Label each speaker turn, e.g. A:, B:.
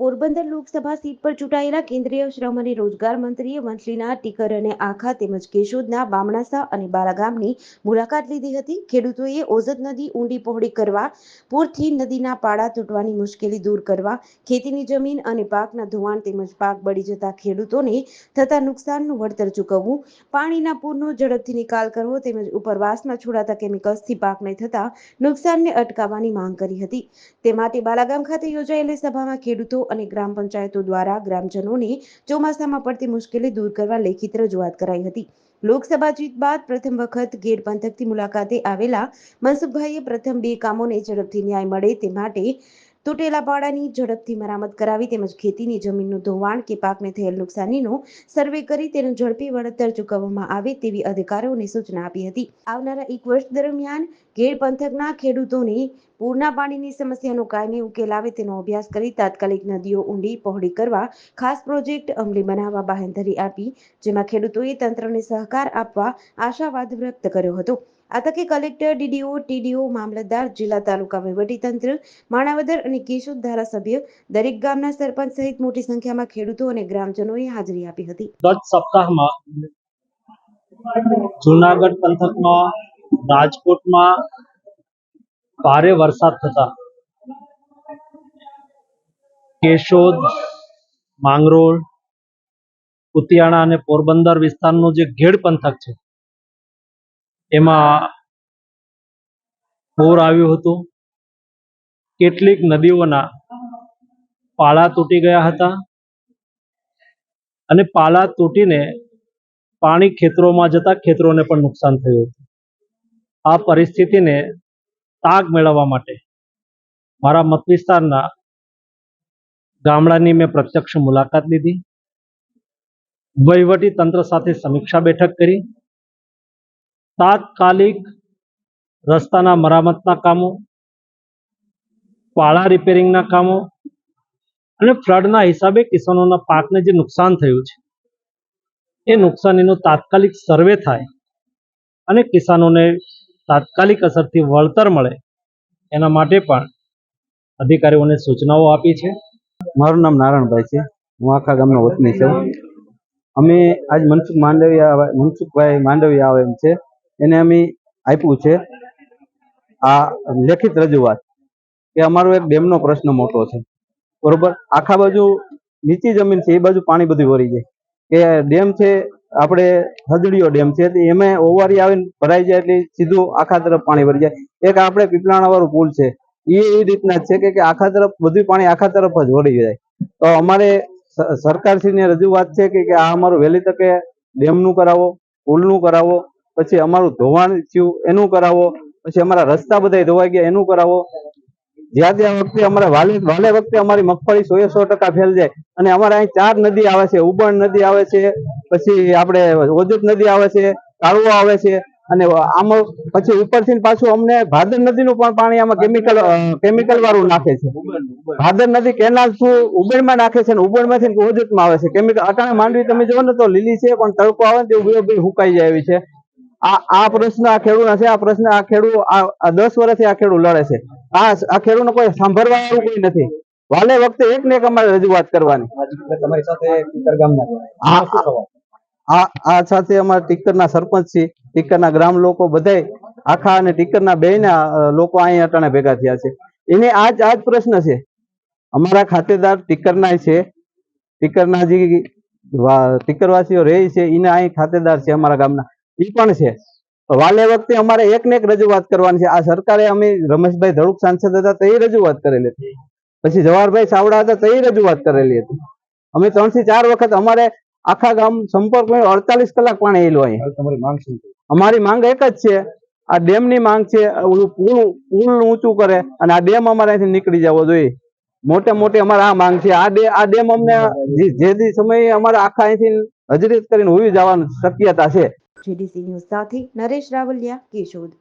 A: Porbandar Lok Sabha seat પર ચૂંટાયેલા કેન્દ્રીય શ્રમ અને રોજગાર મંત્રીએ વંથલીના ટીકર અને આખા તેમજ કેશોદના બામણાસા અને બાલાગામની મુલાકાત લીધી હતી. ખેડૂતોએ ઓઝત નદી ઊંડી પહોળી કરવા, પૂરથી નદીના પાડા તૂટવાની મુશ્કેલી દૂર કરવા, ખેતીની જમીન અને પાકના ધોવાણ તેમજ પાક બળી જતા ખેડૂતોને થતા નુકસાનનું વળતર ચૂકવવું, પાણીના પૂરનો ઝડપથી નિકાલ કરવો તેમજ ઉપરવાસમાં છોડાતા કેમિકલ્સથી પાકને થતા નુકસાનને અટકાવવાની માંગ કરી હતી. તે માટે બાલાગામ ખાતે યોજાયેલી સભામાં ખેડૂતો અને ગ્રામ પંચાયતો દ્વારા ગ્રામજનોને ચોમાસામાં પડતી મુશ્કેલી દૂર કરવા લેખિત રજૂઆત કરાઈ હતી. લોકસભા જીત બાદ પ્રથમ વખત ગેર પંથકથી મુલાકાતે આવેલા મનસુખભાઈએ પ્રથમ બે કામોને ઝડપથી ન્યાય મળે તે માટે તૂટેલા પાડાની ઝડપથી મરામત કરાવી તેમજ ખેતીની જમીનનું ધોવાણ કે પાકને થયેલ નુકસાનીનો સર્વે કરી તેનું ઝડપી વળતર ચૂકવવામાં આવે તેવી અધિકારીઓને સૂચના આપી હતી. આવનારા એક વર્ષ દરમિયાન ઘેડ પંથકના ખેડૂતોને પૂરના પાણીની સમસ્યાનો કાયમી ઉકેલ આવે તેનો અભ્યાસ કરી તાત્કાલિક નદીઓ ઊંડી પહોળી કરવા ખાસ પ્રોજેક્ટ અમલી બનાવવા બાહેંધરી આપી, જેમાં ખેડૂતોએ તંત્રને સહકાર આપવા આશાવાદ વ્યક્ત કર્યો હતો. આ તકે કલેક્ટર, ડીડીઓ, ટીડીઓ, મામલતદાર, જિલ્લા તાલુકા વહીવટીતંત્ર માણાવદર અને કેશોદ ધારાસભ્ય દરેક ગામના સરપંચ સહિત મોટી સંખ્યામાં ખેડૂતો અને ગ્રામજનોએ હાજરી આપી હતી.
B: ગત સપ્તાહમાં જુનાગઢ પંથકમાં રાજકોટમાં ભારે વરસાદ થતા કેશોદ, માંગરોળ કુતિયાણા અને પોરબંદર વિસ્તારનું જે ઘેડ પંથક છે એમાં પૂર આવ્યું હતું. કેટલીક નદીઓના પાળા તૂટી ગયા હતા અને પાળા તૂટીને પાણી ખેતરોમાં જતા ખેતરોને પણ નુકસાન થયું હતું. આ પરિસ્થિતિને તાગ મેળવવા માટે મારા મત વિસ્તારના ગામડાની મેં પ્રત્યક્ષ મુલાકાત લીધી. વહીવટી તંત્ર સાથે સમીક્ષા બેઠક કરી. તાત્કાલિક રસ્તાના મરામતના કામો, પાળા રિપેરિંગના કામો અને ફ્લડના હિસાબે કિસાનોના પાકને જે નુકસાન થયું છે, એ નુકસાનીનો તાત્કાલિક સર્વે થાય અને કિસાનોને તાત્કાલિક અસરથી વળતર મળે, એના માટે પણ અધિકારીઓને સૂચનાઓ આપી છે.
C: મારું નામ નારાયણભાઈ છે. હું આખા ગામનો વતની છું. અમે આજ મનસુખ માંડવિયા મનસુખભાઈ માંડવિયા આવે એમ છે. એને અમે આપ્યું છે. આ લેખિત રજૂઆત કે અમારો એક ડેમનો પ્રશ્ન મોટો છે. બરોબર? આખા બાજુ નીચી જમીન છે, એ બાજુ પાણી બધું વળી જાય. કે ડેમ છે, આપણે હદડીયો ડેમ છે એમાં ઓવારી આવીને ભરાઈ જાય એટલે સીધું આખા તરફ પાણી વળી જાય. એક આપણે પીપળાણા વાળું પુલ છે, એ એ રીતના જ છે કે- આખા તરફ બધું પાણી આખા તરફ જ વળી જાય. તો અમારે સરકારશ્રીને રજૂઆત છે કે આ અમારું વહેલી તકે ડેમનું કરાવો, પુલનું કરાવો પછી અમારું ધોવાણ થયું, એનું કરાવો. પછી અમારા રસ્તા બધા ધોવાઈ ગયા, એનું કરાવો. જ્યાં ત્યાં વખતે અમારે વાલે વાલે વખતે અમારી મગફળી સો સો ટકા ફેલ જાય. અને અમારે અહીં ચાર નદી આવે છે, ઉબણ નદી આવે છે, પછી આપણે ઓજત નદી આવે છે કાળવો આવે છે, અને આમાં પછી ઉપરથી પાછું અમને ભાદર નદીનું પણ પાણી આમાં કેમિકલ કેમિકલ વાળું નાખે છે. ભાદર નદી કેનાલ શું ઉબેરમાં નાખે છે ને ઉબેરમાંથી ઓજતમાં આવે છે. કેમિકલ અટાણે માંડવી તમે જોવો ને તો લીલી છે, પણ તડકો આવે ને તે ઊભી ઊભી હુકાઈ જાય એવી છે. આ આ પ્રશ્ન આ ખેડૂના છે આ પ્રશ્ન આ ખેડૂત આ દસ વર્ષથી આ ખેડૂત લડે છે. આ આ ખેડૂતને કોઈ સાંભળવા વાળું કોઈ નથી. વાલે વખતે એક ને એક અમારે રજૂઆત કરવાની.
B: તમારી સાથે ટીકર ગામના
C: આ આ આ સાથે અમારા ટીકરના સરપંચ છે ટીકરના ગ્રામ લોકો બધાય આખા અને ટીકરના બેયના ના લોકો અહીંયા અટાણે ભેગા થયા છે. એને આજ આજ પ્રશ્ન છે. અમારા ખાતેદાર ટીકરના છે. ટીકરના જે ટીકરવાસીઓ રહે છે એને અહીં ખાતેદાર છે અમારા ગામના. એ પણ છે. વાલે વખતે અમારે એક ને એક રજૂઆત કરવાની છે. આ સરકારે અમે રમેશભાઈ ધડુક સાંસદ હતા તો એ રજૂઆત કરેલી હતી. પછી જવાહરભાઈ ચાવડા હતા તો એ રજૂઆત કરેલી હતી. અમે ત્રણથી ચાર વખત અમારે આખા ગામ સંપર્ક કર્યો અડતાલીસ કલાક પાણી એલું અહીં અમારી માંગ એક જ છે. આ ડેમની માંગ છે. ઓલું પુલ પુલ ઊંચું કરે અને આ ડેમ અમારે અહીંથી નીકળી જવો જોઈએ. મોટે મોટી અમારે આ માંગ છે. આ ડે આ ડેમ અમને જે- સમયે અમારે આખા અહીંથી હજરીત કરીને હોવી જવાની શક્યતા છે.
A: જીડીસી ન્યૂઝ સાથે નરેશ રાવલિયા કેશોદ.